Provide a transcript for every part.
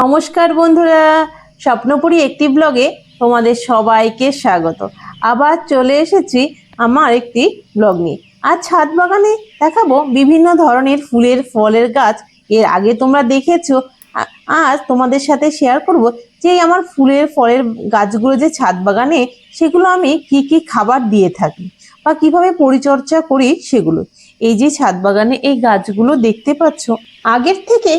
নমস্কার বন্ধুরা, স্বপ্নপুরী একটি ব্লগে তোমাদের সবাইকে স্বাগত। আবার চলে এসেছি আমার একটি ব্লগ নিয়ে। আজ ছাদ বাগানে দেখাবো বিভিন্ন ধরনের ফুলের, ফলের গাছ। এর আগে তোমরা দেখেছ আজ তোমাদের সাথে শেয়ার করব যে আমার ফুলের, ফলের গাছগুলো যে ছাদ বাগানে, সেগুলো আমি কি কি খাবার দিয়ে থাকি বা কীভাবে পরিচর্যা করি সেগুলো। এই যে ছাদ বাগানে এই গাছগুলো দেখতে পাচ্ছ, আগের থেকে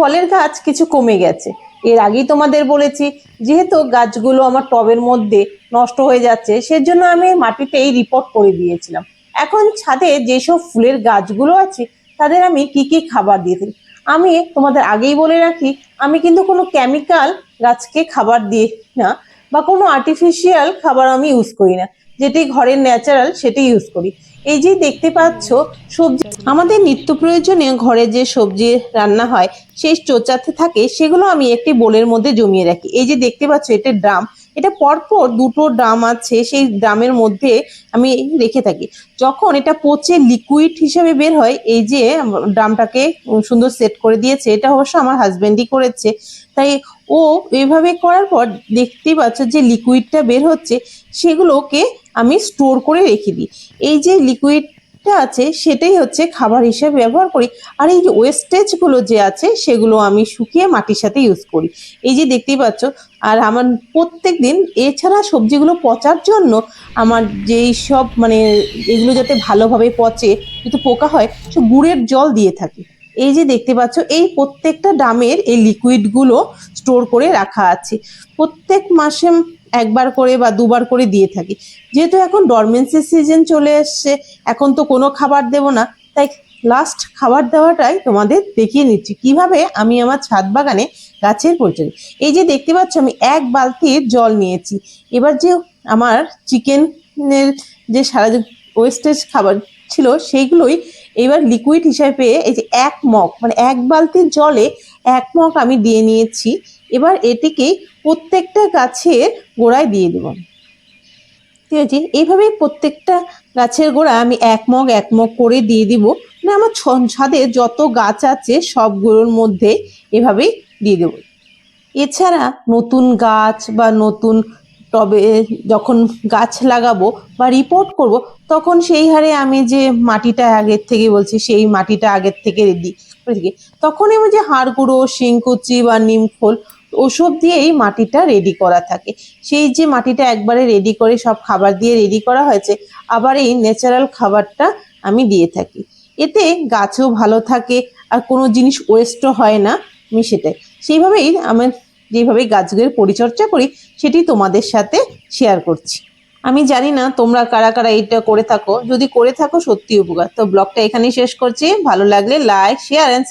ফলের গাছ কিছু কমে গেছে। এর আগেই তোমাদের বলেছি, যেহেতু গাছগুলো আমার টবের মধ্যে নষ্ট হয়ে যাচ্ছে, সেজন্য আমি মাটিতেই রিপোর্ট করে দিয়েছিলাম। এখন ছাদে যেসব ফুলের গাছগুলো আছে, তাদের আমি কি কি খাবার দিয়ে থাকি? আমি তোমাদের আগেই বলে রাখি, আমি কিন্তু কোনো কেমিক্যাল গাছকে খাবার দিই না বা কোনো আর্টিফিশিয়াল খাবার আমি ইউজ করি না। যেটি ঘরের ন্যাচারাল সেটি ইউজ করি। এই যে দেখতে পাচ্ছ, সবজি আমাদের নিত্য প্রয়োজনীয় ঘরে যে সবজি রান্না হয়, সেই চোচাতে থাকে, সেগুলো আমি একটি বোলের মধ্যে জমিয়ে রাখি। এই যে দেখতে পাচ্ছ, এটা ড্রাম। এটা পরপর দুটো ড্রাম আছে, সেই ড্রামের মধ্যে আমি রেখে থাকি। যখন এটা পচে লিকুইড হিসেবে বের হয়, এই যে ড্রামটাকে সুন্দর সেট করে দিয়েছে, এটা অবশ্য আমার হাজবেন্ডই করেছে। তাই ও এভাবে করার পর দেখতেই পাচ্ছ যে লিকুইডটা বের হচ্ছে, সেগুলোকে আমি স্টোর করে রেখে দিই। এই যে লিকুইডটা আছে, সেটাই হচ্ছে খাবার হিসেবে ব্যবহার করি। আর এই যে ওয়েস্টেজগুলো যে আছে, সেগুলো আমি শুকিয়ে মাটির সাথে ইউজ করি। এই যে দেখতেই পাচ্ছ, আর আমার প্রত্যেক দিন এছাড়া সবজিগুলো পচার জন্য আমার যেই সব মানে এগুলো যাতে ভালোভাবে পচে যাতে পোকা হয়, সে গুড়ের জল দিয়ে থাকি। এই যে দেখতে পাচ্ছ, এই প্রত্যেকটা ডামের এই লিকুইডগুলো স্টোর করে রাখা আছে। প্রত্যেক মাসে একবার করে বা দুবার করে দিয়ে থাকি। যেহেতু এখন ডরমেন্সি সিজন চলে এসছে, এখন তো কোনো খাবার দেব না, তাই লাস্ট খাবার দেওয়াটাই তোমাদের দেখিয়ে নিচ্ছি। কীভাবে আমি আমার ছাদ বাগানে গাছের পরিচর্যা এই যে দেখতে পাচ্ছ আমি এক বালতি জল নিয়েছি। এবার যে আমার চিকেনের যে সারা ওয়েস্টেজ খাবার ছিল, সেইগুলোই এবার লিকুইড হিসাবে পেয়ে এই যে এক মগ মানে এক বালতির জলে এক মগ আমি দিয়ে নিয়েছি। এবার এটিকে প্রত্যেকটা গাছের গোড়ায় দিয়ে দেব। ঠিক আছে? এইভাবেই প্রত্যেকটা গাছের গোড়া আমি এক মগ এক মগ করে দিয়ে দিব। মানে আমার ছাদে যত গাছ আছে সবগুলোর মধ্যে এভাবেই দিয়ে দেবো। এছাড়া নতুন গাছ বা নতুন টবে যখন গাছ লাগাবো বা রিপোর্ট করব, তখন সেই হারে আমি যে মাটিটা আগের থেকে বলছি, সেই মাটিটা আগের থেকে রেডি। থাকি তখন আমি যে হাড় গুঁড়ো শিংকুচি বা নিমখোল ওসব দিয়েই মাটিটা রেডি করা থাকে। সেই যে মাটিটা একবারে রেডি করে সব খাবার দিয়ে রেডি করা হয়েছে, আবার এই ন্যাচারাল খাবারটা আমি দিয়ে থাকি। এতে গাছও ভালো থাকে, আর কোনো জিনিস ওয়েস্টও হয় না আমি সেটাই সেইভাবেই আমার যেভাবে গাছগুলোর পরিচর্যা করি, সেটি তোমাদের সাথে শেয়ার করছি। আমি জানি না তোমরা কারা কারা এইটা করে থাকো। যদি করে থাকো সত্যি উপকার। তো ব্লগটা এখানেই শেষ করছি। ভালো লাগলে লাইক শেয়ার অ্যান্ড